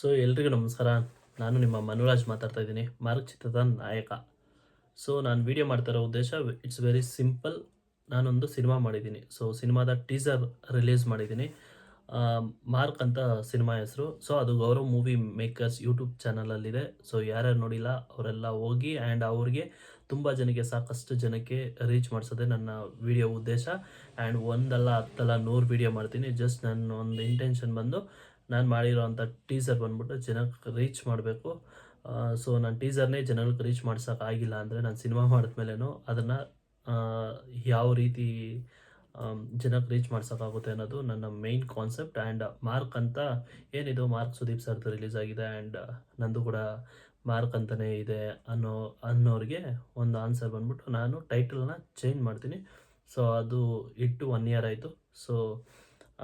So ಎಲ್ರಿಗೂ ನಮಸ್ಕಾರ. ನಾನು ನಿಮ್ಮ ಮನುರಾಜ್ ಮಾತಾಡ್ತಾ ಇದ್ದೀನಿ ಮಾರ್ಗ ಚಿತ್ರದ ನಾಯಕ. ಸೊ ನಾನು ವಿಡಿಯೋ ಇರೋ ಉದ್ದೇಶ ಇಟ್ಸ್ ವೆರಿ ಸಿಂಪಲ್ ನಾನೊಂದು ಸಿನಿಮಾ ಮಾಡಿದ್ದೀನಿ. ಸೊ ಸಿನಿಮಾದ ಟೀಸರ್ ರಿಲೀಸ್ ಮಾಡಿದ್ದೀನಿ. ಮಾರ್ಕ್ ಅಂತ ಸಿನಿಮಾ ಹೆಸರು. ಸೊ ಅದು ಗೌರವ್ ಮೂವಿ ಮೇಕರ್ಸ್ ಯೂಟ್ಯೂಬ್ ಚಾನಲಲ್ಲಿದೆ ಸೊ ಯಾರ್ಯಾರು ನೋಡಿಲ್ಲ, ಅವರೆಲ್ಲ ಹೋಗಿ ಆ್ಯಂಡ್ ಅವ್ರಿಗೆ ತುಂಬ ಜನಕ್ಕೆ, ಸಾಕಷ್ಟು ಜನಕ್ಕೆ ರೀಚ್ ಮಾಡಿಸೋದೇ ನನ್ನ ವಿಡಿಯೋ ಉದ್ದೇಶ. ಆ್ಯಂಡ್ ಒಂದಲ್ಲ ಹತ್ತಲ್ಲ ನೂರು ವಿಡಿಯೋ ಮಾಡ್ತೀನಿ. ಜಸ್ಟ್ ನನ್ನ ಒಂದು ಇಂಟೆನ್ಷನ್ ಬಂದು ನಾನು ಮಾಡಿರೋವಂಥ ಟೀಸರ್ ಬಂದ್ಬಿಟ್ಟು ಜನಕ್ಕೆ ರೀಚ್ ಮಾಡಬೇಕು. ಸೊ ನಾನು ಟೀಸರ್ನೇ ಜನಗಳಿಗೆ ರೀಚ್ ಮಾಡ್ಸೋಕ್ಕಾಗಿಲ್ಲ ಅಂದರೆ ನಾನು ಸಿನಿಮಾ ಮಾಡಿದ್ಮೇಲೇನು ಅದನ್ನು ಯಾವ ರೀತಿ ಜನಕ್ಕೆ ರೀಚ್ ಮಾಡ್ಸೋಕ್ಕಾಗುತ್ತೆ ಅನ್ನೋದು ನನ್ನ ಮೇಯ್ನ್ ಕಾನ್ಸೆಪ್ಟ್ ಆ್ಯಂಡ್ ಮಾರ್ಕ್ ಅಂತ ಏನಿದು? ಮಾರ್ಕ್ ಸುದೀಪ್ ಸರ್ದು ರಿಲೀಸ್ ಆಗಿದೆ ಆ್ಯಂಡ್ ನಂದು ಕೂಡ ಮಾರ್ಕ್ ಅಂತಲೇ ಇದೆ ಅನ್ನೋ, ಅನ್ನೋರಿಗೆ ಒಂದು ಆನ್ಸರ್ ಬಂದ್ಬಿಟ್ಟು ನಾನು ಟೈಟಲ್ನ ಚೇಂಜ್ ಮಾಡ್ತೀನಿ. ಸೊ ಅದು ಇಟ್ಟು ಒನ್ ಇಯರ್ ಆಯಿತು. ಸೊ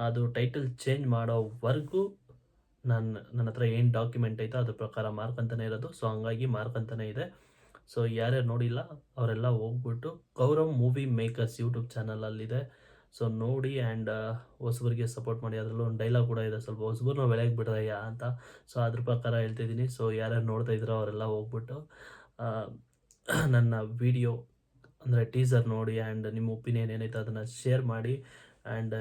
ಅದು ಟೈಟಲ್ ಚೇಂಜ್ ಮಾಡೋವರೆಗೂ ನನ್ನ ನನ್ನ ಹತ್ರ ಏನು ಡಾಕ್ಯುಮೆಂಟ್ ಐತೋ ಅದ್ರ ಪ್ರಕಾರ ಮಾರ್ಕ್ ಅಂತಲೇ ಇರೋದು. ಸೊ ಹಂಗಾಗಿ ಮಾರ್ಕ್ ಅಂತಲೇ ಇದೆ. ಸೊ ಯಾರ್ಯಾರು ನೋಡಿಲ್ಲ, ಅವರೆಲ್ಲ ಹೋಗ್ಬಿಟ್ಟು ಗೌರವ್ ಮೂವಿ ಮೇಕರ್ಸ್ ಯೂಟ್ಯೂಬ್ ಚಾನಲಲ್ಲಿದೆ ಸೊ ನೋಡಿ ಆ್ಯಂಡ್ ಹೊಸಬರಿಗೆ ಸಪೋರ್ಟ್ ಮಾಡಿ. ಅದರಲ್ಲೂ ಒಂದು ಡೈಲಾಗ್ ಕೂಡ ಇದೆ. ಸ್ವಲ್ಪ ಹೊಸಬರ್ನ ಬೆಳಗ್ಗೆ ಬಿಡ್ರಯ್ಯ ಅಂತ. ಸೊ ಅದ್ರ ಪ್ರಕಾರ ಹೇಳ್ತಿದ್ದೀನಿ ಸೊ ಯಾರ್ಯಾರು ನೋಡ್ತಾ ಇದ್ದೀರೋ ಅವರೆಲ್ಲ ಹೋಗ್ಬಿಟ್ಟು ನನ್ನ ವಿಡಿಯೋ ಅಂದರೆ ಟೀಸರ್ ನೋಡಿ ಆ್ಯಂಡ್ ನಿಮ್ಮ ಒಪಿನಿಯನ್ ಏನೈತೆ ಅದನ್ನು ಶೇರ್ ಮಾಡಿ. ಆ್ಯಂಡ್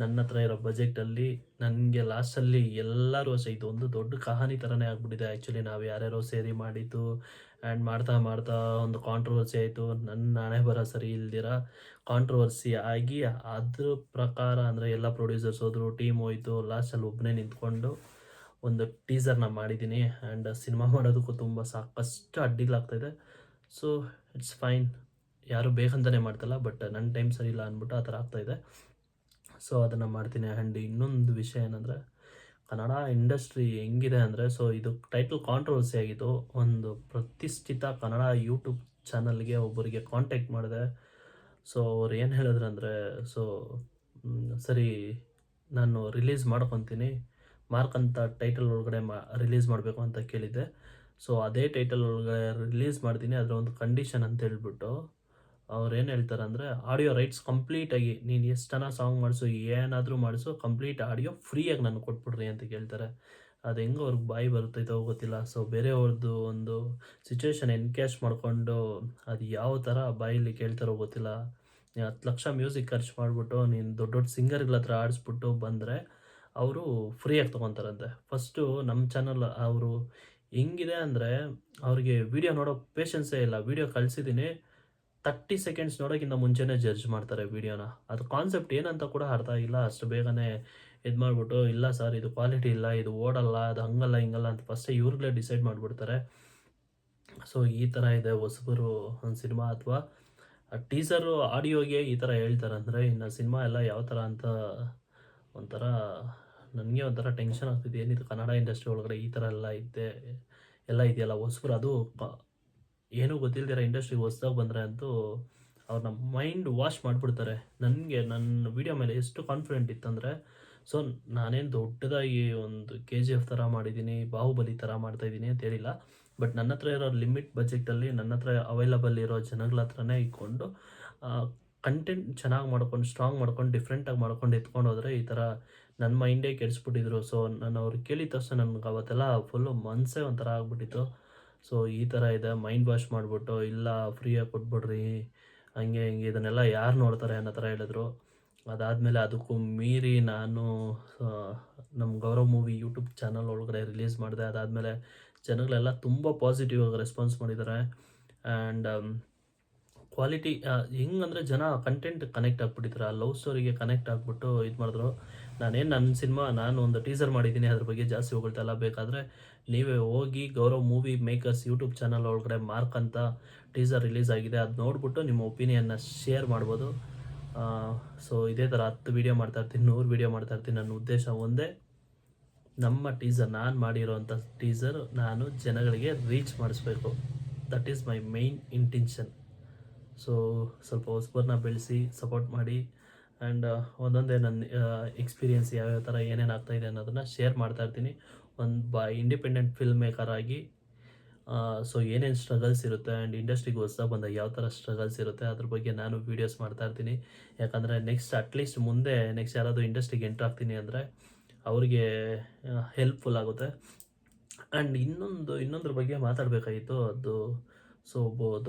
ನನ್ನ ಹತ್ರ ಇರೋ ಬಜೆಟಲ್ಲಿ ನನಗೆ ಲಾಸ್ಟಲ್ಲಿ ಎಲ್ಲರೂ ಸಹ ಇದು ಒಂದು ದೊಡ್ಡ ಕಹಾನಿ ಥರನೇ ಆಗ್ಬಿಟ್ಟಿದೆ. ಆ್ಯಕ್ಚುಲಿ ನಾವು ಯಾರ್ಯಾರೋ ಸೇರಿ ಮಾಡಿದ್ದು ಆ್ಯಂಡ್ ಮಾಡ್ತಾ ಮಾಡ್ತಾ ಒಂದು ಕಾಂಟ್ರವರ್ಸಿ ಆಯಿತು. ನನ್ನ ನಾಣೆ ಬರ ಸರಿ ಇಲ್ದಿರ ಕಾಂಟ್ರವರ್ಸಿ ಆಗಿ ಅದ್ರ ಪ್ರಕಾರ ಅಂದರೆ ಎಲ್ಲ ಪ್ರೊಡ್ಯೂಸರ್ಸ್ ಹೋದರು ಟೀಮ್ ಹೋಯಿತು ಲಾಸ್ಟಲ್ಲಿ ಒಬ್ಬನೇ ನಿಂತ್ಕೊಂಡು ಒಂದು ಟೀಸರ್ನ ಮಾಡಿದ್ದೀನಿ ಆ್ಯಂಡ್ ಸಿನಿಮಾ ಮಾಡೋದಕ್ಕೂ ತುಂಬ ಸಾಕಷ್ಟು ಅಡ್ಡಿಗಳಾಗ್ತಾಯಿದೆ ಸೊ ಇಟ್ಸ್ ಫೈನ್ ಯಾರು ಬೇಕಂತಲೇ ಮಾಡ್ತಲ್ಲ ಬಟ್ ನನ್ನ ಟೈಮ್ ಸರಿ ಇಲ್ಲ ಅಂದ್ಬಿಟ್ಟು ಆ ಥರ ಆಗ್ತಾಯಿದೆ ಸೊ ಅದನ್ನು ಮಾಡ್ತೀನಿ. ಆ್ಯಂಡ್ ಇನ್ನೊಂದು ವಿಷಯ ಏನಂದರೆ ಕನ್ನಡ ಇಂಡಸ್ಟ್ರಿ ಹೆಂಗಿದೆ ಅಂದರೆ ಸೊ ಇದು ಟೈಟಲ್ ಕಾಂಟ್ರವರ್ಸಿ ಆಗಿದ್ದು, ಒಂದು ಪ್ರತಿಷ್ಠಿತ ಕನ್ನಡ ಯೂಟ್ಯೂಬ್ ಚಾನಲ್ಗೆ ಒಬ್ಬರಿಗೆ ಕಾಂಟ್ಯಾಕ್ಟ್ ಮಾಡಿದೆ. ಸೊ ಅವ್ರು ಏನು ಹೇಳಿದ್ರು ಅಂದರೆ ಸೊ ಸರಿ, ನಾನು ರಿಲೀಸ್ ಮಾಡ್ಕೊತೀನಿ, ಮಾರ್ಕ್ ಅಂತ ಟೈಟಲ್ ಒಳಗಡೆ ಮಾ ರಿಲೀಸ್ ಮಾಡಬೇಕು ಅಂತ ಕೇಳಿದ್ದೆ. ಸೊ ಅದೇ ಟೈಟಲ್ ಒಳಗಡೆ ರಿಲೀಸ್ ಮಾಡ್ತೀನಿ ಅದರ ಒಂದು ಕಂಡೀಷನ್ ಅಂತ ಹೇಳ್ಬಿಟ್ಟು ಅವ್ರು ಏನು ಹೇಳ್ತಾರೆ ಅಂದರೆ ಆಡಿಯೋ ರೈಟ್ಸ್ ಕಂಪ್ಲೀಟಾಗಿ ನೀನು ಎಷ್ಟು ಚೆನ್ನಾಗಿ ಸಾಂಗ್ ಮಾಡಿಸು, ಏನಾದರೂ ಮಾಡಿಸು, ಕಂಪ್ಲೀಟ್ ಆಡಿಯೋ ಫ್ರೀಯಾಗಿ ನಾನು ಕೊಟ್ಬಿಡ್ರಿ ಅಂತ ಕೇಳ್ತಾರೆ. ಅದು ಹೆಂಗೆ ಅವ್ರಿಗೆ ಬಾಯಿ ಬರುತ್ತೈತೋ ಗೊತ್ತಿಲ್ಲ. ಸೊ ಬೇರೆಯವ್ರದ್ದು ಒಂದು ಸಿಚುವೇಶನ್ ಎನ್ಕ್ಯಾಶ್ ಮಾಡಿಕೊಂಡು ಅದು ಯಾವ ಥರ ಬಾಯಲ್ಲಿ ಕೇಳ್ತಾರೋ ಗೊತ್ತಿಲ್ಲ. ಹತ್ತು ಲಕ್ಷ ಮ್ಯೂಸಿಕ್ ಖರ್ಚು ಮಾಡಿಬಿಟ್ಟು, ನೀನು ದೊಡ್ಡ ದೊಡ್ಡ ಸಿಂಗರ್ಗಳ ಹತ್ರ ಆಡಿಸ್ಬಿಟ್ಟು ಬಂದರೆ ಅವರು ಫ್ರೀಯಾಗಿ ತೊಗೊತಾರಂತೆ. ಫಸ್ಟು ನಮ್ಮ ಚಾನಲ್ ಅವರು ಹೆಂಗಿದೆ ಅಂದರೆ, ಅವ್ರಿಗೆ ವಿಡಿಯೋ ನೋಡೋ ಪೇಷನ್ಸೇ ಇಲ್ಲ. ವಿಡಿಯೋ ಕಳಿಸಿದ್ದೀನಿ ತರ್ಟಿ ಸೆಕೆಂಡ್ಸ್ ನೋಡೋಕ್ಕಿಂತ ಮುಂಚೆನೇ ಜಡ್ಜ್ ಮಾಡ್ತಾರೆ ವಿಡಿಯೋನ ಅದು ಕಾನ್ಸೆಪ್ಟ್ ಏನಂತ ಕೂಡ ಅರ್ಥ ಆಗಿಲ್ಲ ಅಷ್ಟು ಬೇಗನೆ ಇದು ಮಾಡಿಬಿಟ್ಟು, ಇಲ್ಲ ಸರ್ ಇದು ಕ್ವಾಲಿಟಿ ಇಲ್ಲ, ಇದು ಓಡಲ್ಲ, ಅದು ಹಂಗಲ್ಲ, ಹಿಂಗಲ್ಲ ಅಂತ ಫಸ್ಟೇ ಇವ್ರುಗಳೇ ಡಿಸೈಡ್ ಮಾಡಿಬಿಡ್ತಾರೆ. ಸೊ ಈ ಥರ ಇದೆ ಹೊಸಬರು ಒಂದು ಸಿನಿಮಾ ಅಥವಾ ಟೀಸರು ಆಡಿಯೋಗೆ ಈ ಥರ ಹೇಳ್ತಾರೆ ಅಂದರೆ, ಇನ್ನು ಸಿನಿಮಾ ಎಲ್ಲ ಯಾವ ಥರ ಅಂತ ಒಂಥರ ನನಗೆ ಒಂಥರ ಟೆನ್ಷನ್ ಆಗ್ತಿದೆ. ಏನಿದು ಕನ್ನಡ ಇಂಡಸ್ಟ್ರಿ ಒಳಗಡೆ ಈ ಥರ ಎಲ್ಲ ಇದೆ, ಎಲ್ಲ ಇದೆಯಲ್ಲ ಹೊಸಬರು, ಅದು ಏನೂ ಗೊತ್ತಿಲ್ದಿರ ಇಂಡಸ್ಟ್ರಿಗೆ ಹೊಸ್ದಾಗ ಬಂದರೆ ಅಂತೂ ಅವ್ರನ್ನ ಮೈಂಡ್ ವಾಶ್ ಮಾಡಿಬಿಡ್ತಾರೆ. ನನಗೆ ನನ್ನ ವಿಡಿಯೋ ಮೇಲೆ ಎಷ್ಟು ಕಾನ್ಫಿಡೆಂಟ್ ಇತ್ತಂದರೆ, ಸೊ ನಾನೇನು ದೊಡ್ಡದಾಗಿ ಒಂದು ಕೆ ಜಿ ಎಫ್ ಥರ ಮಾಡಿದ್ದೀನಿ ಬಾಹುಬಲಿ ಥರ ಮಾಡ್ತಾಯಿದ್ದೀನಿ ಅಂತ ಹೇಳಿಲ್ಲ. ಬಟ್ ನನ್ನ ಹತ್ರ ಇರೋ ಲಿಮಿಟ್ ಬಜೆಟಲ್ಲಿ ನನ್ನ ಹತ್ರ ಅವೈಲಬಲ್ ಇರೋ ಜನಗಳ ಹತ್ರನೇ ಇಟ್ಕೊಂಡು ಕಂಟೆಂಟ್ ಚೆನ್ನಾಗಿ ಮಾಡ್ಕೊಂಡು ಸ್ಟ್ರಾಂಗ್ ಮಾಡ್ಕೊಂಡು ಡಿಫ್ರೆಂಟಾಗಿ ಮಾಡ್ಕೊಂಡು ಎತ್ಕೊಂಡು ಹೋದರೆ ಈ ಥರ ನನ್ನ ಮೈಂಡೇ ಕೆಡಿಸ್ಬಿಟ್ಟಿದ್ರು. ಸೊ ನಾನು ಅವ್ರು ಕೇಳಿದ ತಕ್ಷಣ ನನಗೆ ಅವತ್ತೆಲ್ಲ ಫುಲ್ಲು ಮನಸ್ಸೇ ಒಂಥರ ಆಗ್ಬಿಟ್ಟಿತ್ತು. ಸೊ ಈ ಥರ ಇದೆ. ಮೈಂಡ್ ವಾಶ್ ಮಾಡಿಬಿಟ್ಟು, ಇಲ್ಲ ಫ್ರೀಯಾಗಿ ಕೊಟ್ಬಿಡ್ರಿ. ಹಂಗೆ, ಹಿಂಗೆ, ಇದನ್ನೆಲ್ಲ ಯಾರು ನೋಡ್ತಾರೆ ಅನ್ನೋ ಥರ ಹೇಳಿದ್ರು. ಅದಾದಮೇಲೆ ಅದಕ್ಕೂ ಮೀರಿ ನಾನು ನಮ್ಮ ಗೌರವ್ ಮೂವಿ ಯೂಟ್ಯೂಬ್ ಚಾನಲ್ ಒಳಗಡೆ ರಿಲೀಸ್ ಮಾಡಿದೆ. ಅದಾದಮೇಲೆ ಜನಗಳೆಲ್ಲ ತುಂಬ ಪಾಸಿಟಿವ್ ಆಗಿ ರೆಸ್ಪಾನ್ಸ್ ಮಾಡಿದ್ದಾರೆ. ಆ್ಯಂಡ್ ಕ್ವಾಲಿಟಿ ಹೆಂಗಂದರೆ ಜನ ಕಂಟೆಂಟ್ ಕನೆಕ್ಟ್ ಆಗಿಬಿಟ್ಟಿದ್ದಾರೆ ಆ ಲವ್ ಸ್ಟೋರಿಗೆ ಕನೆಕ್ಟ್ ಆಗಿಬಿಟ್ಟು ಇದು ಮಾಡಿದ್ರು. ನಾನೇನು ನನ್ನ ಸಿನಿಮಾ ನಾನು ಒಂದು ಟೀಸರ್ ಮಾಡಿದ್ದೀನಿ, ಅದ್ರ ಬಗ್ಗೆ ಜಾಸ್ತಿ ಹೊಗಳ್ತಾ ಇಲ್ಲ. ಬೇಕಾದರೆ ನೀವೇ ಹೋಗಿ Gaurav movie makers YouTube channel ಒಳಗಡೆ ಮಾರ್ಕ್ ಅಂತ ಟೀಸರ್ ರಿಲೀಸ್ ಆಗಿದೆ. ಅದು ನೋಡಿಬಿಟ್ಟು ನಿಮ್ಮ ಒಪಿನಿಯನ್ನ ಶೇರ್ ಮಾಡ್ಬೋದು. ಸೊ ಇದೇ ಥರ ಹತ್ತು ವೀಡಿಯೋ ಮಾಡ್ತಾ ಇರ್ತೀನಿ, ನೂರು ವೀಡಿಯೋ ಮಾಡ್ತಾ ಇರ್ತೀನಿ ನನ್ನ ಉದ್ದೇಶ ಒಂದೇ. ನಮ್ಮ ಟೀಸರ್ ನಾನು ಮಾಡಿರೋಂಥ ಟೀಸರ್ ನಾನು ಜನಗಳಿಗೆ ರೀಚ್ ಮಾಡಿಸ್ಬೇಕು. That is my main intention so ಸ್ವಲ್ಪ ಹೊಸಬರನ್ನ ಬೆಳೆಸಿ ಸಪೋರ್ಟ್ ಮಾಡಿ. ಆ್ಯಂಡ್ ಒಂದೊಂದೇ ನನ್ನ ಎಕ್ಸ್ಪೀರಿಯೆನ್ಸ್ ಯಾವ್ಯಾವ ಥರ ಏನೇನು ಆಗ್ತಾಯಿದೆ ಅನ್ನೋದನ್ನು ಶೇರ್ ಮಾಡ್ತಾ ಇರ್ತೀನಿ. ಒಂದು ಬ ಇಂಡಿಪೆಂಡೆಂಟ್ ಫಿಲ್ಮ್ ಮೇಕರ್ ಆಗಿ ಸೊ ಏನೇನು ಸ್ಟ್ರಗಲ್ಸ್ ಇರುತ್ತೆ ಆ್ಯಂಡ್ ಇಂಡಸ್ಟ್ರಿಗೆ ಹೊಸ ಬಂದಾಗ ಯಾವ ಥರ ಸ್ಟ್ರಗಲ್ಸ್ ಇರುತ್ತೆ ಅದ್ರ ಬಗ್ಗೆ ನಾನು ವೀಡಿಯೋಸ್ ಮಾಡ್ತಾ ಇರ್ತೀನಿ. ಯಾಕಂದರೆ ನೆಕ್ಸ್ಟ್ ಅಟ್ಲೀಸ್ಟ್ ಮುಂದೆ ನೆಕ್ಸ್ಟ್ ಯಾರಾದರೂ ಇಂಡಸ್ಟ್ರಿಗೆ ಎಂಟ್ರ್ ಆಗ್ತೀನಿ ಅಂದರೆ ಅವರಿಗೆ ಹೆಲ್ಪ್ಫುಲ್ ಆಗುತ್ತೆ. ಆ್ಯಂಡ್ ಇನ್ನೊಂದು, ಇನ್ನೊಂದ್ರ ಬಗ್ಗೆ ಮಾತಾಡಬೇಕಾಗಿತ್ತು, ಅದು ಸೊ ಒಬ್ಬ ದೊಡ್ಡ